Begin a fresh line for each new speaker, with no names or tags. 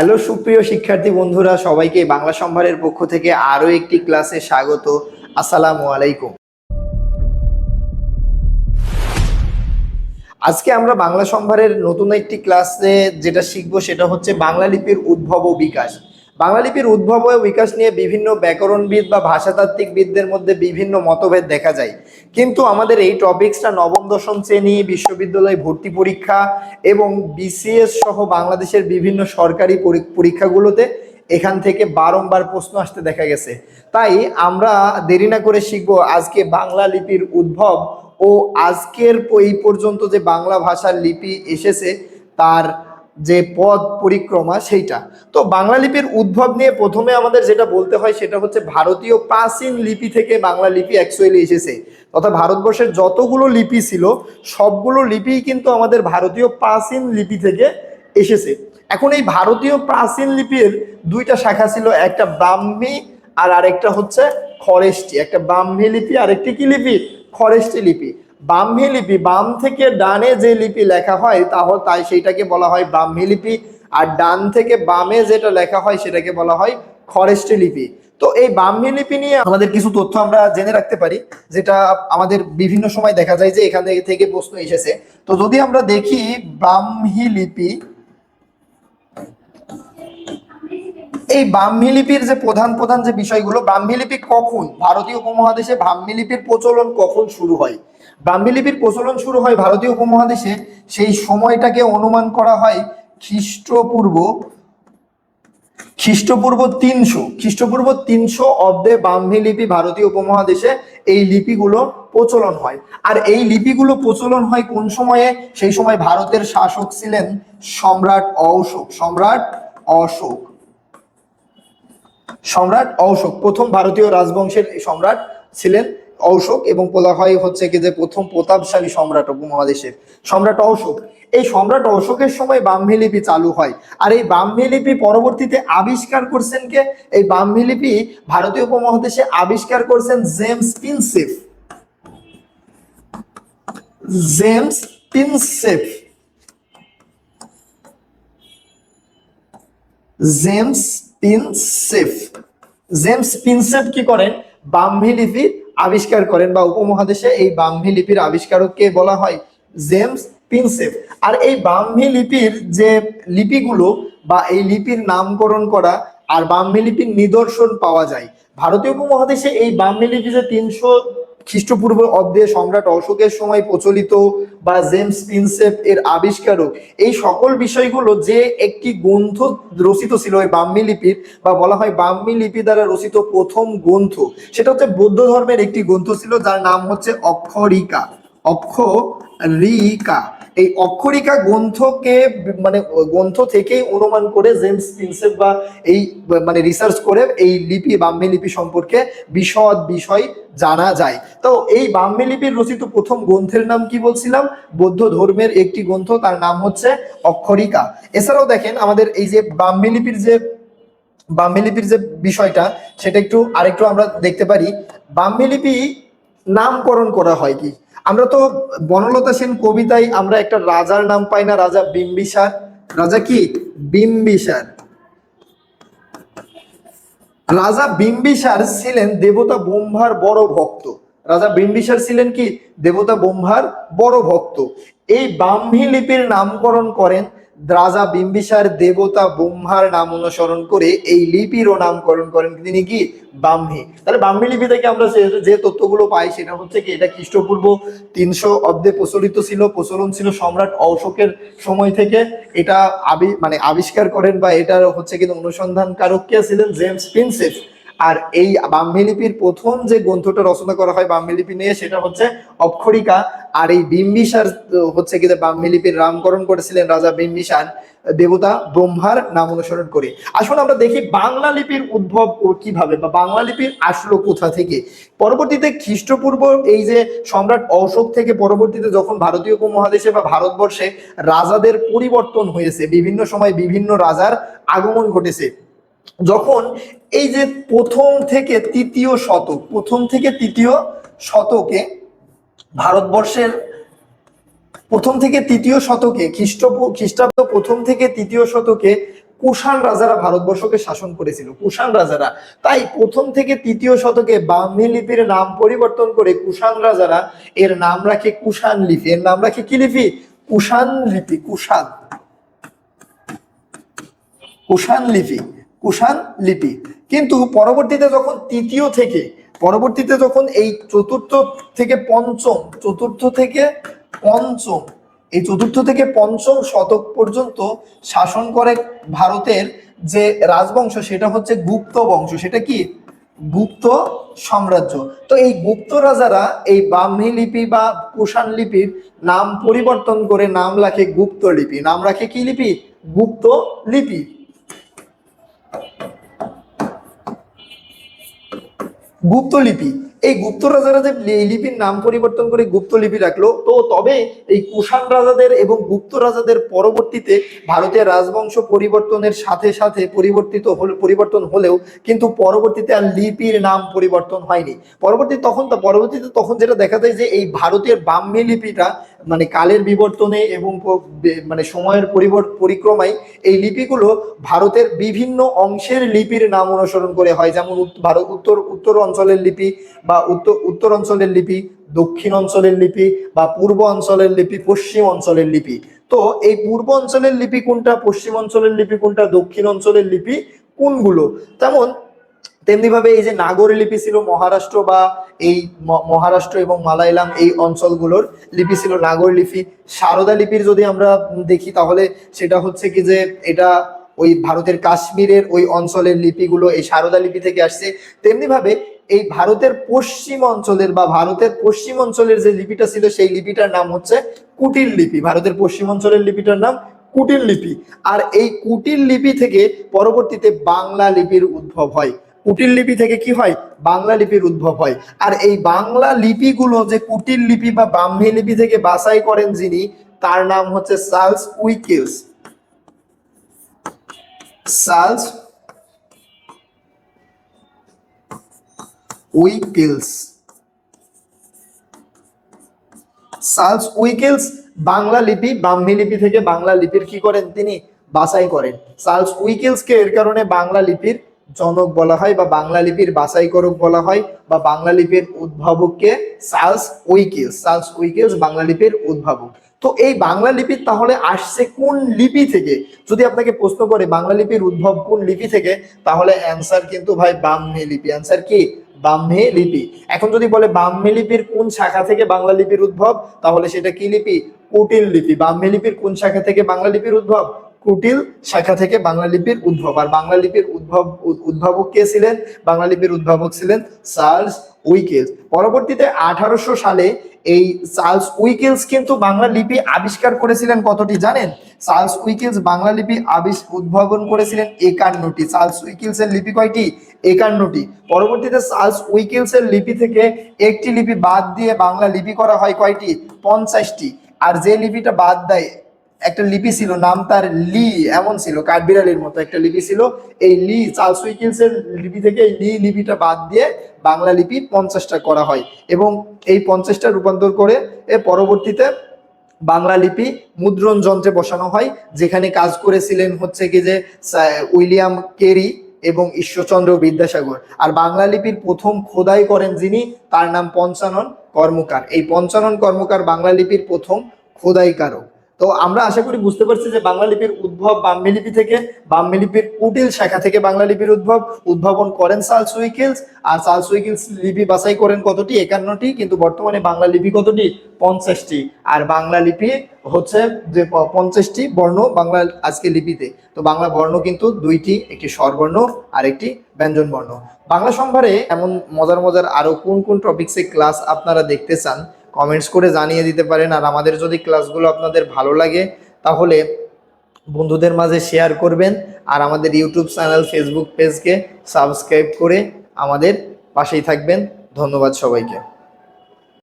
Hello সুপ্রিয় শিক্ষার্থী বন্ধুরা, সবাইকে বাংলা সম্ভারের পক্ষ থেকে আরও একটি ক্লাসে স্বাগত। আসসালামু আলাইকুম। আজকে আমরা বাংলা সম্ভারের নতুন একটি ক্লাসে যেটা শিখব সেটা হচ্ছে বাংলা লিপির উদ্ভব ও বিকাশ। বাংলা লিপির উদ্ভব ও বিকাশ নিয়ে বিভিন্ন ব্যাকরণবিদ বা ভাষাতাত্ত্বিকবিদদের মধ্যে বিভিন্ন মতভেদ দেখা যায়। কিন্তু আমাদের এই টপিকসটা নবম, দশম শ্রেণি, বিশ্ববিদ্যালয় ভর্তি পরীক্ষা এবং বিসিএস সহ বাংলাদেশের বিভিন্ন সরকারি পরী- পরীক্ষাগুলোতে এখান থেকে বারংবার প্রশ্ন আসতে দেখা গেছে। তাই আমরা দেরি না করে শিখব আজকে বাংলা লিপির উদ্ভব ও আজকের এই পর্যন্ত যে বাংলা ভাষার লিপি এসেছে, তার যে পদ পরিক্রমা সেইটা। তো বাংলা লিপির উদ্ভব নিয়ে প্রথমে আমাদের যেটা বলতে হয় সেটা হচ্ছে ভারতীয় প্রাচীন লিপি থেকে বাংলা লিপি অ্যাকচুয়ালি এসেছে। তথা ভারতবর্ষের যতগুলো লিপি ছিল, সবগুলো লিপিই কিন্তু আমাদের ভারতীয় প্রাচীন লিপি থেকে এসেছে। এখন এই ভারতীয় প্রাচীন লিপির দুইটা শাখা ছিল, একটা ব্রাহ্মী আর আরেকটা হচ্ছে খরেষ্টি একটা ব্রাহ্মী লিপি আর একটি কি লিপি? খরেষ্টি লিপি। ব্রাহ্মী লিপি, বাম থেকে ডানে যে লিপি লেখা হয় তাহলে তাই সেইটাকে বলা হয় ব্রাহ্মী লিপি। আর ডান থেকে বামে যেটা লেখা হয়, সেটাকে বলা হয় খরেষ্টি লিপি। তো এই ব্রাহ্মী লিপি নিয়ে আমাদের কিছু তথ্য আমরা জেনে রাখতে পারি, যেটা আমাদের বিভিন্ন সময় দেখা যায় যে এখান থেকে- প্রশ্ন এসেছে। তো যদি আমরা দেখি ব্রাহ্মী লিপি, এই ব্রাহ্মী লিপির যে প্রধান প্রধান যে বিষয়গুলো ব্রাহ্মী লিপি কখন? ভারতীয় উপমহাদেশে ব্রাহ্মী লিপির প্রচলন কখন শুরু হয়? ব্রাহ্মী লিপির প্রচলন শুরু হয় ভারতীয় উপমহাদেশে। সেই সময়টাকে অনুমান করা হয় খ্রিস্টপূর্ব খ্রিস্টপূর্ব তিনশো খ্রিস্টপূর্ব তিনশো অব্দে ব্রাহ্মী লিপি ভারতীয় উপমহাদেশে এই লিপিগুলো প্রচলন হয়। আর এই লিপিগুলো প্রচলন হয় কোন সময়ে? সেই সময় ভারতের শাসক ছিলেন সম্রাট অশোক সম্রাট অশোক। সম্রাট অশোক, প্রথম ভারতীয় রাজবংশের সম্রাট ছিলেন অশোক এবং বলা হয় হচ্ছে কি যে প্রথম প্রতাপশালী সম্রাট উপমহাদেশের সম্রাট অশোক, এই সম্রাট অশোকের সময় ব্রাহ্মী লিপি চালু হয়। আর এই ব্রাহ্মী লিপি পরবর্তীতে আবিষ্কার করছেন কে? এই ব্রাহ্মী লিপি ভারতীয় উপমহাদেশে আবিষ্কার করছেন James Prinsep. James Prinsep. James Prinsep. James Prinsep কি করেন? ব্রাহ্মী লিপি আবিষ্কার করেন বা উপমহাদেশে এই ব্রাহ্মী লিপির আবিষ্কারককে বলা হয়? জেমস পিনসেফ। আর এই ব্রাহ্মী লিপির যে লিপিগুলো বা এই লিপির নামকরণ করা আর ব্রাহ্মী লিপির নিদর্শন পাওয়া যায়। ভারতীয় উপমহাদেশে এই ব্রাহ্মী লিপি যে তিনশো খ্রিস্টপূর্ব অব্দে সম্রাট অশোকের সময় প্রচলিত বা জেমস প্রিন্সেপ এর আবিষ্কারক। এই সকল বিষয়গুলো যে একটি গ্রন্থ রচিত ছিল ওই ব্রাহ্মী লিপির, বা বলা হয় ব্রাহ্মী লিপি দ্বারা রচিত প্রথম গ্রন্থ, সেটা হচ্ছে বৌদ্ধ ধর্মের একটি গ্রন্থ ছিল, যার নাম হচ্ছে অক্ষরিকা। অক্ষরিকা। এই অক্ষরিকা গ্রন্থকে মানে গ্রন্থ থেকেই অনুমান করে জেমস প্রিন্সেপ বা এই মানে রিসার্চ করে এই লিপি ব্রাহ্মী লিপি সম্পর্কে বিশদ বিষয় জানা যায়। তো এই ব্রাহ্মী লিপির রচিত প্রথম গ্রন্থের নাম কি বলছিলাম? বৌদ্ধ ধর্মের একটি গ্রন্থ, তার নাম হচ্ছে অক্ষরিকা। এছাড়াও দেখেন আমাদের এই যে ব্রাহ্মী লিপির যে ব্রাহ্মী লিপির যে বিষয়টা, সেটা একটু আরেকটু আমরা দেখতে পারি। ব্রাহ্মী লিপি নামকরণ করা হয় কি? আমরা তো বনলতা সেন কবিতায় আমরা একটা রাজার নাম পাই না, রাজা বিম্বিসার। রাজা কি? বিম্বিসার। রাজা বিম্বিসার ছিলেন দেবতা ব্রহ্মার বড় ভক্ত। রাজা বিম্বিসার ছিলেন কি? দেবতা ব্রহ্মার বড় ভক্ত। এই ব্রাহ্মী লিপির নামকরণ করেন রাজা বিম্বিসার দেবতা ব্রহ্মার নাম অনুসরণ করে এই লিপিরও নামকরণ করেন তিনি কি? ব্রাহ্মী। তাহলে ব্রাহ্মী লিপি থেকে আমরা যে- তথ্যগুলো পাই সেটা হচ্ছে কি, এটা খ্রিস্টপূর্ব তিনশো অব্দে প্রচলিত ছিল, প্রচলন ছিল সম্রাট অশোকের সময় থেকে। এটা আবি মানে আবিষ্কার করেন বা এটার হচ্ছে কিন্তু অনুসন্ধানকারক কে ছিলেন? জেমস প্রিন্সেপ আর এই ব্রাহ্মী লিপির প্রথম যে গ্রন্থটা রচনা করা হয় ব্রাহ্মী লিপি নিয়ে, সেটা হচ্ছে অক্ষরিকা। আর এই বিম্বিসার, হচ্ছে কি যে ব্রাহ্মী লিপির নামকরণ করেছিলেন রাজা বিম্বিসার দেবতা ব্রহ্মার নাম অনুসরণ করে। আসুন আমরা দেখি বাংলা লিপির উদ্ভব কীভাবে, বা বাংলা লিপির আসলো কোথা থেকে? পরবর্তীতে খ্রিস্টপূর্ব এই যে সম্রাট অশোক থেকে পরবর্তীতে যখন ভারতীয় উপমহাদেশে বা ভারতবর্ষে রাজাদের পরিবর্তন হয়েছে, বিভিন্ন সময় বিভিন্ন রাজার আগমন ঘটেছে যখন এই যে প্রথম থেকে তৃতীয় শতক, প্রথম থেকে তৃতীয় শতকে ভারতবর্ষের প্রথম থেকে তৃতীয় শতকে খ্রিস্ট, খ্রিস্টাব্দ প্রথম থেকে তৃতীয় শতকে কুষাণ রাজারা ভারতবর্ষকে শাসন করেছিল, কুষাণ রাজারা। তাই প্রথম থেকে তৃতীয় শতকে ব্রাহ্মী লিপির নাম পরিবর্তন করে কুষাণ রাজারা এর নাম রাখে কুষাণ লিপি। এর নাম রাখে কি লিপি? কুষাণ লিপি, কুষাণ। কুষাণ লিপি। কুষাণ লিপি। কিন্তু পরবর্তীতে যখন তৃতীয় থেকে, পরবর্তীতে যখন এই চতুর্থ থেকে পঞ্চম, চতুর্থ থেকে পঞ্চম, এই চতুর্থ থেকে পঞ্চম শতক পর্যন্ত শাসন করে ভারতের যে রাজবংশ, সেটা হচ্ছে গুপ্ত বংশ। সেটা কি? গুপ্ত সাম্রাজ্য। তো এই গুপ্ত রাজারা এই ব্রাহ্মী লিপি বা কুষাণ লিপির নাম পরিবর্তন করে নাম রাখে গুপ্ত লিপি। নাম রাখে কি লিপি? গুপ্ত লিপি। গুপ্ত লিপি। এই গুপ্ত রাজারা যে লিপির নাম পরিবর্তন করে গুপ্ত লিপি রাখল, তো তবে এই কুষাণ রাজাদের এবং গুপ্ত রাজাদের পরবর্তীতে ভারতের রাজবংশ পরিবর্তনের সাথে সাথে পরিবর্তিত হল পরিবর্তন হলেও কিন্তু পরবর্তীতে আর লিপির নাম পরিবর্তন হয়নি। পরবর্তী তখন তো পরবর্তীতে তখন যেটা দেখা যায় যে এই ভারতের ব্রাহ্মী লিপিটা মানে কালের বিবর্তনে এবং মানে সময়ের পরিবর্ত পরিক্রমায় এই লিপিগুলো ভারতের বিভিন্ন অংশের লিপির নাম অনুসরণ করে হয়। যেমন ভারত উত্তর উত্তর অঞ্চলের লিপি বা উত্তর উত্তর অঞ্চলের লিপি, দক্ষিণ অঞ্চলের লিপি বা পূর্ব অঞ্চলের লিপি, পশ্চিম অঞ্চলের লিপি। তো এই পূর্ব অঞ্চলের লিপি কোনটা, পশ্চিম অঞ্চলের লিপি কোনটা, দক্ষিণ অঞ্চলের লিপি কোনগুলো? তেমন তেমনি ভাবে এই যে নাগর লিপি ছিল মহারাষ্ট্র বা এই মহারাষ্ট্র এবং মালায়ালাম এই অঞ্চলগুলোর লিপি ছিল নাগর লিপি। সারদা লিপির যদি আমরা দেখি তাহলে সেটা হচ্ছে কি যে এটা ওই ভারতের কাশ্মীরের ওই অঞ্চলের লিপিগুলো, এই সারদা লিপি থেকে আসছে। তেমনি ভাবে এই ভারতের পশ্চিম অঞ্চলের বা ভারতের পশ্চিম অঞ্চলের যে লিপিটা ছিল, সেই লিপিটার নাম হচ্ছে কুটিল লিপি। ভারতের পশ্চিম অঞ্চলের লিপিটার নাম কুটিল লিপি। আর এই কুটিল লিপি থেকে পরবর্তীতে বাংলা লিপির উদ্ভব হয়। কুটিল লিপি থেকে কি হয়? বাংলা লিপির উদ্ভব হয়। আর এই বাংলা লিপিগুলো যে কুটিল লিপি বা ব্রাহ্মী লিপি থেকে বাছাই করেন যিনি, তার নাম হচ্ছে সার্লস উইকেলস। সার্লস উইকেলস। সার্লস উইকেলস বাংলা লিপি ব্রাহ্মী লিপি থেকে বাংলা লিপির কি করেন তিনি? বাছাই করেন। সার্লস উইকেলসকে এর কারণে বাংলা লিপির জনক বলা হয় বা বাংলা লিপির বাছাই করক বলা হয় বা বাংলা লিপির উদ্ভাবককে সার্লস উইকেলস। সার্লস উইকেলস বাংলা লিপির উদ্ভাবক। তো এই বাংলা লিপি তাহলে আসছে কোন লিপি থেকে? যদি আপনাকে প্রশ্ন করে বাংলা লিপির উদ্ভব কোন লিপি থেকে, তাহলে অ্যান্সার কিন্তু ভাই ব্রাহ্মী লিপি। অ্যান্সার কি? ব্রাহ্মী লিপি। এখন যদি বলে ব্রাহ্মী লিপির কোন শাখা থেকে বাংলা লিপির উদ্ভব, তাহলে সেটা কি লিপি? কুটিল লিপি। ব্রাহ্মী লিপির কোন শাখা থেকে বাংলা লিপির উদ্ভব? কুটিল শাখা থেকে বাংলা লিপির উদ্ভব। আর বাংলা লিপির উদ্ভব উদ- উদ্ভাবক কে ছিলেন? বাংলা লিপির উদ্ভাবক ছিলেন চার্লস উইকেলস। পরবর্তীতে আঠারোশো সালে এই চার্লস উইকেলস কিন্তু বাংলা লিপি আবিষ্কার করেছিলেন কতটি জানেন? চার্লস উইকেলস বাংলা লিপি আবিষ, উদ্ভাবন করেছিলেন একান্নটি। চার্লস উইকেলস এর লিপি কয়টি? একান্নটি। পরবর্তীতে চার্লস উইকেলস এর লিপি থেকে একটি লিপি বাদ দিয়ে বাংলা লিপি করা হয় কয়টি? পঞ্চাশটি। আর যে লিপিটা বাদ দেয় একটা লিপি ছিল, নাম তার লি, এমন ছিল, কাঠবিড়ালির মতো একটা লিপি ছিল। এই লি, চার্লস উইকেলস এর লিপি থেকে এই লি লিপিটা বাদ দিয়ে বাংলা লিপি পঞ্চাশটা করা হয় এবং এই পঞ্চাশটা রূপান্তর করে এ পরবর্তীতে বাংলা লিপি মুদ্রণ যন্ত্রে বসানো হয়, যেখানে কাজ করেছিলেন হচ্ছে কি যে উইলিয়াম কেরি এবং ঈশ্বরচন্দ্র বিদ্যাসাগর। আর বাংলা লিপির প্রথম খোদাই করেন যিনি, তার নাম পঞ্চানন কর্মকার। এই পঞ্চানন কর্মকার বাংলা লিপির প্রথম খোদাইকারক তো আমরা আশা করি বুঝতে পারছি যে বাংলা লিপির উদ্ভব ব্রাহ্মী লিপি থেকে ব্রাহ্মী লিপির কুটিল শাখা থেকে বাংলা লিপির উদ্ভব। উদ্ভাবন করেন চার্লস উইকেলস আর চার্লস উইকেলস লিপি বাছাই করেন কতটি? একান্নটি। কিন্তু বর্তমানে বাংলা লিপি কতটি? পঞ্চাশটি। আর বাংলা লিপি হচ্ছে যে পঞ্চাশটি বর্ণ বাংলা আজকে লিপিতে। তো বাংলা বর্ণ কিন্তু দুইটি, একটি স্বরবর্ণ আর একটি ব্যঞ্জন বর্ণ বাংলা সম্ভারে এমন মজার মজার আরও কোন কোন টপিক্সে ক্লাস আপনারা দেখতে চান কমেন্টস করে জানিয়ে দিতে পারেন। আর আমাদের যদি ক্লাসগুলো আপনাদের ভালো লাগে, তাহলে বন্ধুদের মাঝে শেয়ার করবেন। আর আমাদের ইউটিউব চ্যানেল ফেসবুক পেজকে সাবস্ক্রাইব করে আমাদের পাশেই থাকবেন। ধন্যবাদ সবাইকে।